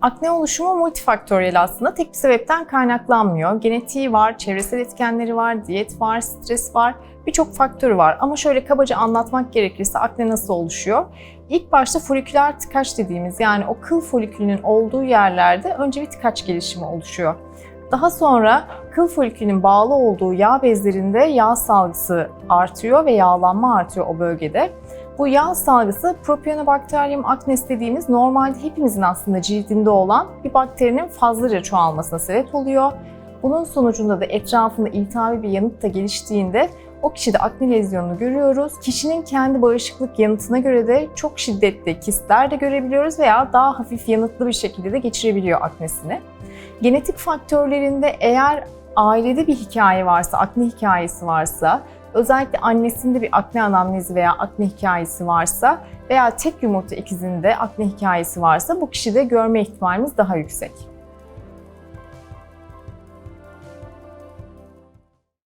Akne oluşumu multifaktöriyel aslında. Tek bir sebepten kaynaklanmıyor. Genetiği var, çevresel etkenleri var, diyet var, stres var. Birçok faktörü var ama şöyle kabaca anlatmak gerekirse akne nasıl oluşuyor? İlk başta foliküler tıkaç dediğimiz yani o kıl folikülünün olduğu yerlerde önce bir tıkaç gelişimi oluşuyor. Daha sonra kıl folikülünün bağlı olduğu yağ bezlerinde yağ salgısı artıyor ve yağlanma artıyor o bölgede. Bu yağ salgısı Propionibacterium acnes dediğimiz normalde hepimizin aslında cildinde olan bir bakterinin fazlaca çoğalmasına sebep oluyor. Bunun sonucunda da etrafında iltihabi bir yanıt da geliştiğinde o kişide akne lezyonunu görüyoruz. Kişinin kendi bağışıklık yanıtına göre de çok şiddetli kistler de görebiliyoruz veya daha hafif yanıtlı bir şekilde de geçirebiliyor aknesini. Genetik faktörlerinde eğer ailede bir hikaye varsa, akne hikayesi varsa, özellikle annesinde bir akne anamnezi veya akne hikayesi varsa veya tek yumurta ikizinde akne hikayesi varsa bu kişide görme ihtimalimiz daha yüksek.